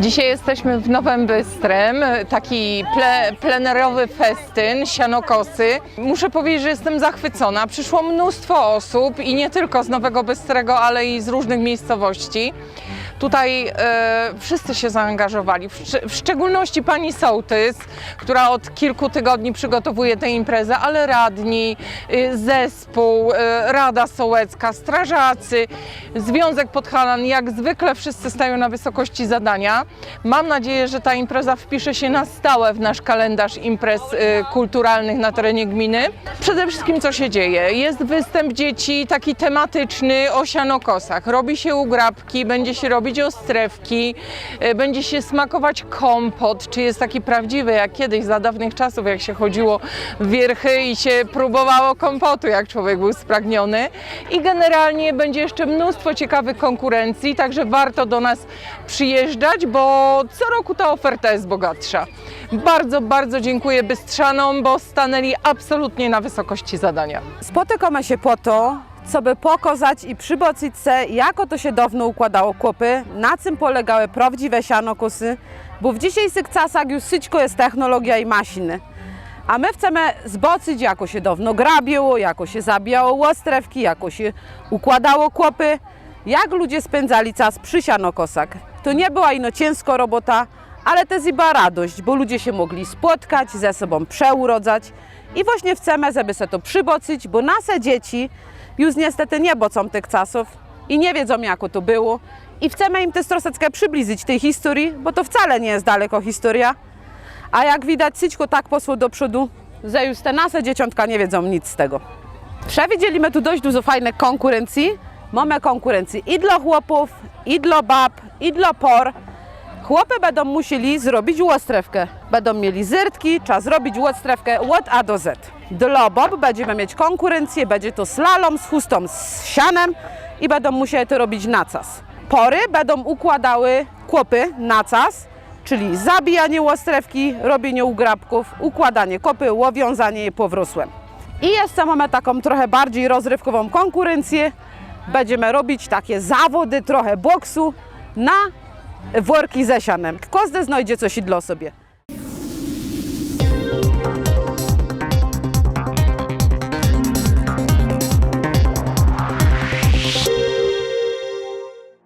Dzisiaj jesteśmy w Nowym Bystrem, taki ple, plenerowy festyn, sianokosy. Muszę powiedzieć, że jestem zachwycona. Przyszło mnóstwo osób i nie tylko z Nowego Bystrego, ale i z różnych miejscowości. Tutaj e, wszyscy się zaangażowali, w, w szczególności pani Sołtys, która od kilku tygodni przygotowuje tę imprezę, ale radni, y, zespół, y, Rada Sołecka, strażacy, Związek Podhalan, jak zwykle wszyscy stają na wysokości zadania. Mam nadzieję, że ta impreza wpisze się na stałe w nasz kalendarz imprez y, kulturalnych na terenie gminy. Przede wszystkim co się dzieje? Jest występ dzieci taki tematyczny o sianokosach. Robi się ugrabki, będzie się robić ostrewki, y, będzie się smakować kompot, czy jest taki prawdziwy jak kiedyś za dawnych czasów, jak się chodziło w wierchy i się próbowało kompotu, jak człowiek był spragniony. I generalnie będzie jeszcze mnóstwo ciekawych konkurencji, także warto do nas przyjeżdżać, bo co roku ta oferta jest bogatsza. Bardzo, bardzo dziękuję Bystrzanom, bo stanęli absolutnie na wysokości zadania. Spotykamy się po to, co by pokazać i przybocić se, jak to się dawno układało kopy, na czym polegały prawdziwe sianokusy, bo w dzisiejszych czasach już wszystko jest technologia i maszyny. A my chcemy zboczyć, jako się dawno grabiło, jako się zabijało łostrewki, jako się układało kłopy, jak ludzie spędzali czas przy sianokosach. To nie była ino ciężka robota, ale też i była radość, bo ludzie się mogli spotkać, ze sobą przeurodzać i właśnie chcemy, żeby se to przyboczyć, bo nasze dzieci już niestety nie bocą tych czasów i nie wiedzą, jak to było. I chcemy im też troszeczkę przybliżyć tej historii, bo to wcale nie jest daleko historia. A jak widać, wszystko tak poszło do przodu, że już te nasze dzieciątka nie wiedzą nic z tego. Przewidzieliśmy tu dość dużo fajnych konkurencji. Mamy konkurencję i dla chłopów, i dla bab, i dla por. Chłopy będą musieli zrobić łostrewkę. Będą mieli zyrtki, trzeba zrobić łostrewkę od A do Z. Dla będziemy mieć konkurencję, będzie to slalom z chustą z sianem i będą musieli to robić na czas. Pory będą układały kłopy na czas, czyli zabijanie łostrewki, robienie ugrabków, układanie kopy, łowiązanie je powrosłem. I jeszcze mamy taką trochę bardziej rozrywkową konkurencję. Będziemy robić takie zawody, trochę boksu na worki ze sianem. Każdy znajdzie coś dla sobie.